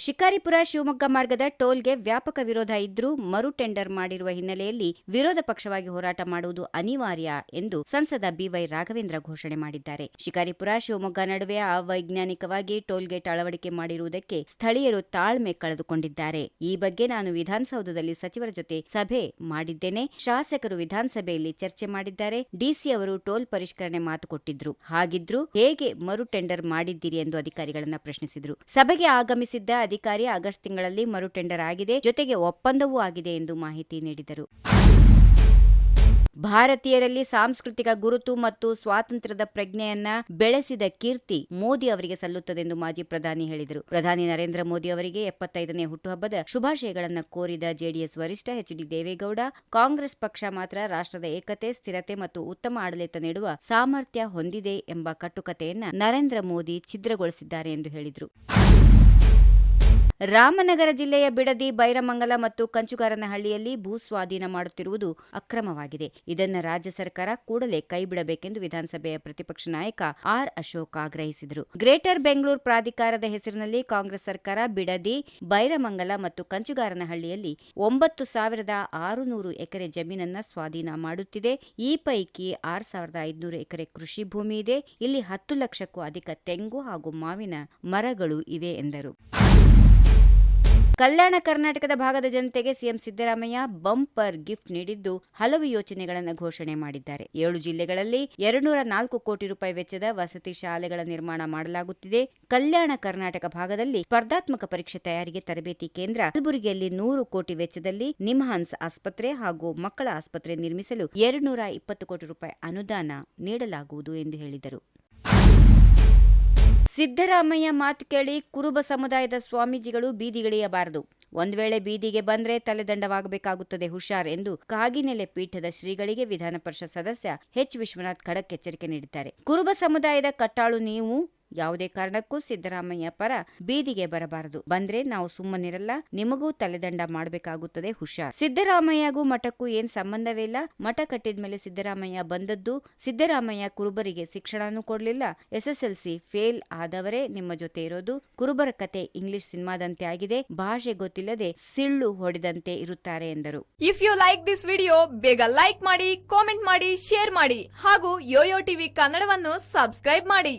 ಶಿಕಾರಿಪುರ ಶಿವಮೊಗ್ಗ ಮಾರ್ಗದ ಟೋಲ್ಗೆ ವ್ಯಾಪಕ ವಿರೋಧ ಇದ್ರೂ ಮರು ಟೆಂಡರ್ ಮಾಡಿರುವ ಹಿನ್ನೆಲೆಯಲ್ಲಿ ವಿರೋಧ ಪಕ್ಷವಾಗಿ ಹೋರಾಟ ಮಾಡುವುದು ಅನಿವಾರ್ಯ ಎಂದು ಸಂಸದ ಬಿವೈ ರಾಘವೇಂದ್ರ ಘೋಷಣೆ ಮಾಡಿದ್ದಾರೆ. ಶಿಕಾರಿಪುರ ಶಿವಮೊಗ್ಗ ನಡುವೆ ಅವೈಜ್ಞಾನಿಕವಾಗಿ ಟೋಲ್ಗೇಟ್ ಅಳವಡಿಕೆ ಮಾಡಿರುವುದಕ್ಕೆ ಸ್ಥಳೀಯರು ತಾಳ್ಮೆ ಕಳೆದುಕೊಂಡಿದ್ದಾರೆ. ಈ ಬಗ್ಗೆ ನಾನು ವಿಧಾನಸೌಧದಲ್ಲಿ ಸಚಿವರ ಜೊತೆ ಸಭೆ ಮಾಡಿದ್ದೇನೆ. ಶಾಸಕರು ವಿಧಾನಸಭೆಯಲ್ಲಿ ಚರ್ಚೆ ಮಾಡಿದ್ದಾರೆ. ಡಿಸಿ ಅವರು ಟೋಲ್ ಪರಿಷ್ಕರಣೆ ಮಾತು ಕೊಟ್ಟಿದ್ರು. ಹಾಗಿದ್ರು ಹೇಗೆ ಮರು ಟೆಂಡರ್ ಮಾಡಿದ್ದೀರಿ ಎಂದು ಅಧಿಕಾರಿಗಳನ್ನ ಪ್ರಶ್ನಿಸಿದ್ರು. ಸಭೆಗೆ ಆಗಮಿಸಿದ್ದ ಅಧಿಕಾರಿ ಆಗಸ್ಟ್ ತಿಂಗಳಲ್ಲಿ ಮರು ಟೆಂಡರ್ ಆಗಿದೆ. ಜೊತೆಗೆ ಒಪ್ಪಂದವೂ ಆಗಿದೆ ಎಂದು ಮಾಹಿತಿ ನೀಡಿದರು. ಭಾರತೀಯರಲ್ಲಿ ಸಾಂಸ್ಕೃತಿಕ ಗುರುತು ಮತ್ತು ಸ್ವಾತಂತ್ರ್ಯದ ಪ್ರಜ್ಞೆಯನ್ನ ಬೆಳೆಸಿದ ಕೀರ್ತಿ ಮೋದಿ ಅವರಿಗೆ ಸಲ್ಲುತ್ತದೆ ಎಂದು ಮಾಜಿ ಪ್ರಧಾನಿ ಹೇಳಿದರು. ಪ್ರಧಾನಿ ನರೇಂದ್ರ ಮೋದಿ ಅವರಿಗೆ ಎಪ್ಪತ್ತೈದನೇ ಹುಟ್ಟುಹಬ್ಬದ ಶುಭಾಶಯಗಳನ್ನು ಕೋರಿದ ಜೆಡಿಎಸ್ ವರಿಷ್ಠ ಎಚ್ ಡಿ ದೇವೇಗೌಡ, ಕಾಂಗ್ರೆಸ್ ಪಕ್ಷ ಮಾತ್ರ ರಾಷ್ಟ್ರದ ಏಕತೆ, ಸ್ಥಿರತೆ ಮತ್ತು ಉತ್ತಮ ಆಡಳಿತ ನೀಡುವ ಸಾಮರ್ಥ್ಯ ಹೊಂದಿದೆ ಎಂಬ ಕಟ್ಟುಕತೆಯನ್ನ ನರೇಂದ್ರ ಮೋದಿ ಛಿದ್ರಗೊಳಿಸಿದ್ದಾರೆ ಎಂದು ಹೇಳಿದರು. ರಾಮನಗರ ಜಿಲ್ಲೆಯ ಬಿಡದಿ, ಬೈರಮಂಗಲ ಮತ್ತು ಕಂಚುಗಾರನಹಳ್ಳಿಯಲ್ಲಿ ಭೂ ಸ್ವಾಧೀನ ಮಾಡುತ್ತಿರುವುದು ಅಕ್ರಮವಾಗಿದೆ. ಇದನ್ನು ರಾಜ್ಯ ಸರ್ಕಾರ ಕೂಡಲೇ ಕೈಬಿಡಬೇಕೆಂದು ವಿಧಾನಸಭೆಯ ಪ್ರತಿಪಕ್ಷ ನಾಯಕ ಆರ್ ಅಶೋಕ್ ಆಗ್ರಹಿಸಿದರು. ಗ್ರೇಟರ್ ಬೆಂಗಳೂರು ಪ್ರಾಧಿಕಾರದ ಹೆಸರಿನಲ್ಲಿ ಕಾಂಗ್ರೆಸ್ ಸರ್ಕಾರ ಬಿಡದಿ, ಬೈರಮಂಗಲ ಮತ್ತು ಕಂಚುಗಾರನಹಳ್ಳಿಯಲ್ಲಿ ಒಂಬತ್ತು ಸಾವಿರದ ಆರುನೂರು ಎಕರೆ ಜಮೀನನ್ನ ಸ್ವಾಧೀನ ಮಾಡುತ್ತಿದೆ. ಈ ಪೈಕಿ ಆರು ಸಾವಿರದ ಐದುನೂರು ಎಕರೆ ಕೃಷಿ ಭೂಮಿ ಇದೆ. ಇಲ್ಲಿ ಹತ್ತು ಲಕ್ಷಕ್ಕೂ ಅಧಿಕ ತೆಂಗು ಹಾಗೂ ಮಾವಿನ ಮರಗಳು ಇವೆ ಎಂದರು. ಕಲ್ಯಾಣ ಕರ್ನಾಟಕದ ಭಾಗದ ಜನತೆಗೆ ಸಿಎಂ ಸಿದ್ದರಾಮಯ್ಯ ಬಂಪರ್ ಗಿಫ್ಟ್ ನೀಡಿದ್ದು ಹಲವು ಯೋಜನೆಗಳನ್ನು ಘೋಷಣೆ ಮಾಡಿದ್ದಾರೆ. ಏಳು ಜಿಲ್ಲೆಗಳಲ್ಲಿ ಎರಡ್ನೂರ ನಾಲ್ಕು ಕೋಟಿ ರೂಪಾಯಿ ವೆಚ್ಚದ ವಸತಿ ಶಾಲೆಗಳ ನಿರ್ಮಾಣ ಮಾಡಲಾಗುತ್ತಿದೆ. ಕಲ್ಯಾಣ ಕರ್ನಾಟಕ ಭಾಗದಲ್ಲಿ ಸ್ಪರ್ಧಾತ್ಮಕ ಪರೀಕ್ಷೆ ತಯಾರಿಗೆ ತರಬೇತಿ ಕೇಂದ್ರ ಕಲಬುರಗಿಯಲ್ಲಿ ನೂರು ಕೋಟಿ ವೆಚ್ಚದಲ್ಲಿ ನಿಮ್ಹಾನ್ಸ್ ಆಸ್ಪತ್ರೆ ಹಾಗೂ ಮಕ್ಕಳ ಆಸ್ಪತ್ರೆ ನಿರ್ಮಿಸಲು ಎರಡ್ನೂರ ಇಪ್ಪತ್ತು ಕೋಟಿ ರೂಪಾಯಿ ಅನುದಾನ ನೀಡಲಾಗುವುದು ಎಂದು ಹೇಳಿದರು. ಸಿದ್ದರಾಮಯ್ಯ ಮಾತು ಕೇಳಿ ಕುರುಬ ಸಮುದಾಯದ ಸ್ವಾಮೀಜಿಗಳು ಬೀದಿಗಿಳಿಯಬಾರದು ಒಂದು ವೇಳೆ ಬೀದಿಗೆ ಬಂದ್ರೆ ತಲೆದಂಡವಾಗಬೇಕಾಗುತ್ತದೆ ಹುಷಾರ್ ಎಂದು ಕಾಗಿನೆಲೆ ಪೀಠದ ಶ್ರೀಗಳಿಗೆ ವಿಧಾನ ಪರಿಷತ್ ಸದಸ್ಯ ಎಚ್ ವಿಶ್ವನಾಥ್ ಖಡಕ್ ಎಚ್ಚರಿಕೆ ನೀಡಿದ್ದಾರೆ. ಕುರುಬ ಸಮುದಾಯದ ಕಟ್ಟಾಳು ನೀವು ಯಾವುದೇ ಕಾರಣಕ್ಕೂ ಸಿದ್ದರಾಮಯ್ಯ ಪರ ಬೀದಿಗೆ ಬರಬಾರದು. ಬಂದ್ರೆ ನಾವು ಸುಮ್ಮನಿರಲ್ಲ, ನಿಮಗೂ ತಲೆದಂಡ ಮಾಡಬೇಕಾಗುತ್ತದೆ ಹುಷಾರ್. ಸಿದ್ದರಾಮಯ್ಯಗೂ ಮಠಕ್ಕೂ ಏನ್ ಸಂಬಂಧವೇ ಇಲ್ಲ. ಮಠ ಕಟ್ಟಿದ್ಮೇಲೆ ಸಿದ್ದರಾಮಯ್ಯ ಬಂದದ್ದು ಸಿದ್ದರಾಮಯ್ಯ ಕುರುಬರಿಗೆ ಶಿಕ್ಷಣನೂ ಕೊಡ್ಲಿಲ್ಲ. ಎಸ್ಎಸ್ಎಲ್ಸಿ ಫೇಲ್ ಆದವರೇ ನಿಮ್ಮ ಜೊತೆ ಇರೋದು. ಕುರುಬರ ಕತೆ ಇಂಗ್ಲಿಷ್ ಸಿನಿಮಾದಂತೆ ಆಗಿದೆ. ಭಾಷೆ ಗೊತ್ತಿಲ್ಲದೆ ಸಿಳ್ಳು ಹೊಡೆದಂತೆ ಇರುತ್ತಾರೆ ಎಂದರು. If you like this video ಬೇಗ ಲೈಕ್ ಮಾಡಿ ಕಾಮೆಂಟ್ ಮಾಡಿ ಶೇರ್ ಮಾಡಿ ಹಾಗೂ ಯೋಯೋ ಟಿವಿ ಕನ್ನಡವನ್ನು ಸಬ್ಸ್ಕ್ರೈಬ್ ಮಾಡಿ.